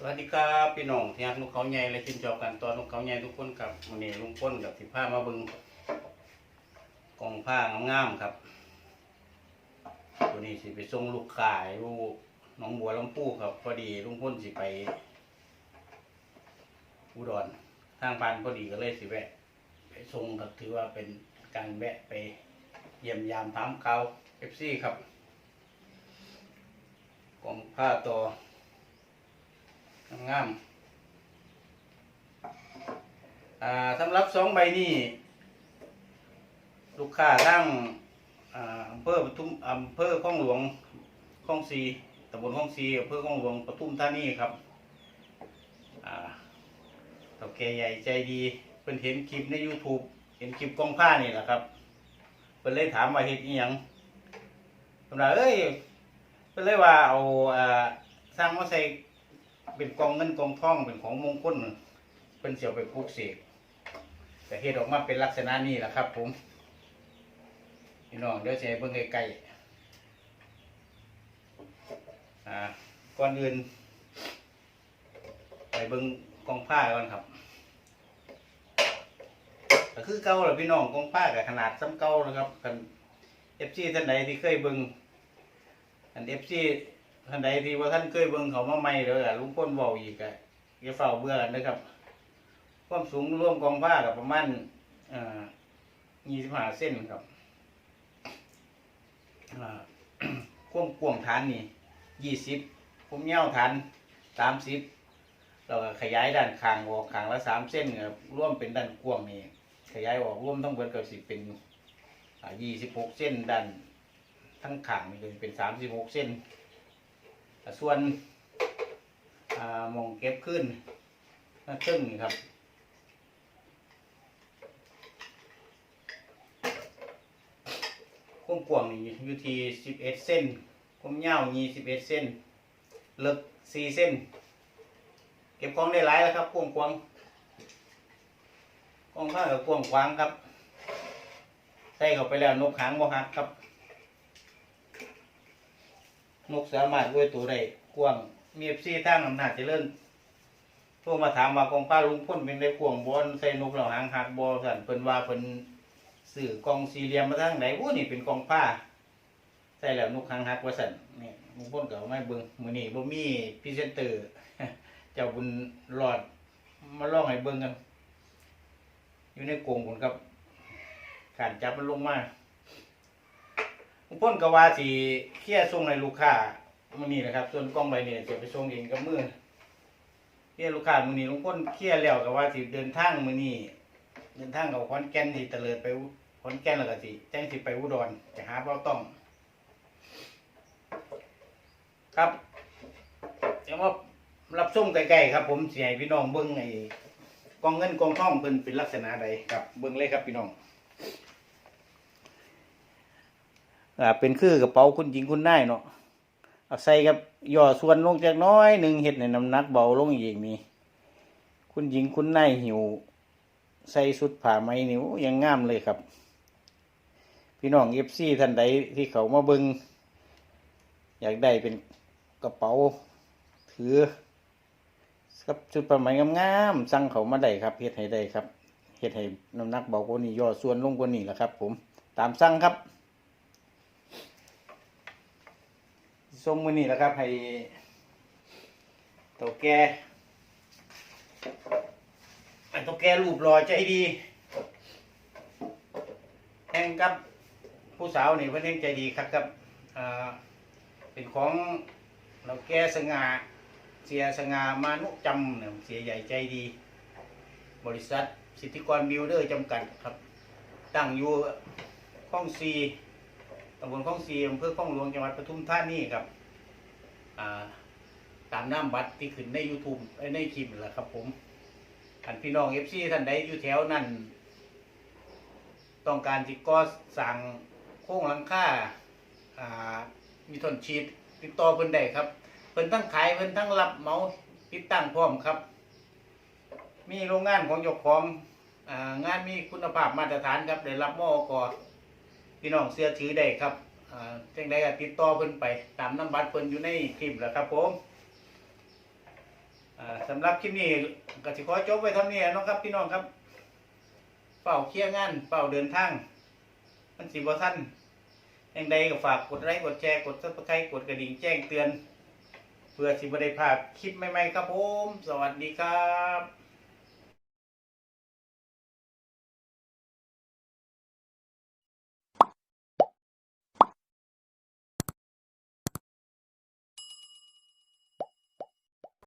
สวัสดีครับพี่น้องที่รักนกเขาใหญ่และชื่นชอบกันตัวนกเขาใหญ่ทุกคนครับวันนี้ลุงพ้นกับสิผ้ามาบึงกองผ้างามๆครับ ตัวนี้สิไปส่งลูกขายลูกน้องบัวลำพูครับ พอดีลุงพ้นสิไปอุดรทางผ่านพอดีก็เลยสิแวะ ไปส่งครับถือว่าเป็นการแวะไปเยี่ยมยามถามข่าเอฟซีครับกองผ้าต่อ งามอ่าสำหรับสองใบนี้ ลูกค้าทั้งอำเภอปทุมอำเภอคลองหลวงคลองซีตำบลคลองซีอำเภอคลองหลวงปทุมธานีครับอ่าเต่าแกใหญ่ใจดีเพิ่นเห็นคลิปใน YouTube เห็นคลิปกองผ้านี่แหละครับเพิ่นเลยถามว่าเฮ็ดอีหยังเพิ่นว่าเอ้ยเพิ่นเลยว่าเอาสร้างมาใส่ เป็นกองเงินกองทองเป็นของมงคลเพิ่นสิเอาไปปลูกเสกแต่เฮ็ดออกมาเป็นลักษณะนี้แหละครับ ผมพี่น้องเดี๋ยวจะเบิ่งใกลๆอ่าก่อนอื่น ไปเบิ่งกองผ้าก่อนครับก็คือเก่าแหละพี่น้องกองผ้ากับขนาดซ้ำเก่านะครับกันเอฟซีท่านใดที่เคยเบิ่งอันเอฟซี ท่านใดที่ว่าท่านเคยเบิ่งเขามาใหม่เด้อลุงพ้นบอกอีกอะอย่าเฝ้าเบื่อกันนะครับ ความสูงร่วมกองผ้ากับประมาณอ่ายี่สิบห้าเส้นครับอ่าควมกวงฐานนี่ยี่สิบผมเงี้ยวฐานสามสิบเราก็ขยายด้านข้างออกข้างละสามเส้นครับร่วมเป็นด้านกวงนี่ขยายออกร่วมทั้งเบิดก็สิบเป็นยี่สิบหกเส้นด้านทั้งขางนี่เป็นสามสิบหกเส้น ส่วนมองเก็บขึ้นน้าตึ้งนี่ครับความกว้างนี่อยู่ที่สิบเอ็ดเส้นความยาวยี่สิบเอ็ดเส้นลึกสี่เส้น เก็บของได้หลายแล้วครับกว้างกว้างกว้างข้างกับกว้างกว้างครับใส่เข้าไปแล้วนกหางบ่หักครับ นกสามารถด้วยตัวได้กว้างมีเอฟซีตั้งอำนาจเจริญโทรมาถามว่ากองป้าลุงพ่นเป็นได้กวางบอลใส่นกเหล่าหางหักบอลสันเพิ่นว่าเพิ่นสื่อกองสี่เหลี่ยมมาทางไหนโอ้นี่เป็นกองผ้าใส่แล้วนกหางหักว่าสันนี่มุงพ้นเก่าไม่เบิ่งมือนี้บ่มีพรีเซนเตอร์เจ้าบุญรอดมาล่องให้เบิ่งกัน อยู่ในกรงผลครับขานจับมันลงมา มุงพ้นกว่าสิเคลียส่งให้ลูกค้ามื้อนี้นะครับ ส่วนกล้องใบนี้จะไปส่งเองกับมือเคลียลูกค้ามื้อนี้ลุงพ้นเคลียร์แล้วก็ว่าสิเดินทางมื้อนี้เดินทางกับขอนแก่นที่เตลิดไปขอนแก่นแล้วก็สิแจ้งสิไปอุดรจะหาเป้าต้อง ครับเดี๋ยวมารับส้มไก่ๆครับ ผมเสิให้พี่น้องเบิ้งไอ้กองเงินกองทองเพิ่นเป็นลักษณะใดครับ เบิ้งเลยครับพี่น้อง อ่าเป็นคือกระเป๋าคุณหญิงคุณนายเนาะเอาใส่กับย่อส่วนลงจากน้อยหนึ่งเห็ดในน้ำหนักเบาลงอีกนี่คุณหญิงคุณนายหิว ใส่สุดผ้าไหมนิ้วยังงามเลยครับ พี่น้องเอฟซีท่านใดที่เขามาเบิงอยากได้เป็นกระเป๋าถือกับชุดผ้าไหมงามๆสั่งเขามาได้ครับเฮ็ดให้ได้ครับเฮ็ดให้น้ำหนักเบากว่านี้ย่อส่วนลงกว่านี้แหละครับ ผมตามสั่งครับ ส่งมือนี้แหละครับ ให้ต่าแก่อันตัวแกรูปหล่อใจดีแห่งกับผู้สาวนี่เพิ่นแห่งใจดีครับกับเป็นของเราแกสง่าเสียสง่ามานุจำเนี่ยเสียใหญ่ใจดี บริษัท สิทธิกรบิลเดอร์จำกัดครับ ตั้งอยู่ข้องซี ตำบลข้องซีอำเภอข้องหลวงจังหวัดปทุมธานีครับตามน้ำบัตรที่ขึ้นใน YouTube เอ้ยในคลิปแหละครับ ผมท่านพี่น้องเอฟซีท่านใดอยู่แถวนั้น ต้องการที่ก่อสั่งโค้งหลังค่ามีทนชีดติดต่อเพิ่นได้ครับ เพิ่นทั้งขายเพิ่นทั้งรับเมาติดตั้งพร้อมครับ มีโรงงานของเจ้าของอางานมีคุณภาพมาตรฐานครับได้รับมอกอ พี่น้องเสื้อถือได้ครับอ่าจังใดก็ติดต่อเพิ่นไปตามน้ำบัตรเพิ่นอยู่ในคลิปแหละครับผมสำหรับคลิปนี้ก็สิขอจบไว้เท่านี้นะครับ พี่น้องครับเฝ้าเคลียร์งานเฝ้าเดินทาง มันสิบ่ทันยังใดก็ฝากกดไลค์กดแชร์กด Subscribe กดกระดิ่งแจ้งเตือน เพื่อสิบ่ได้พลาดคลิปใหม่ๆครับผม สวัสดีครับ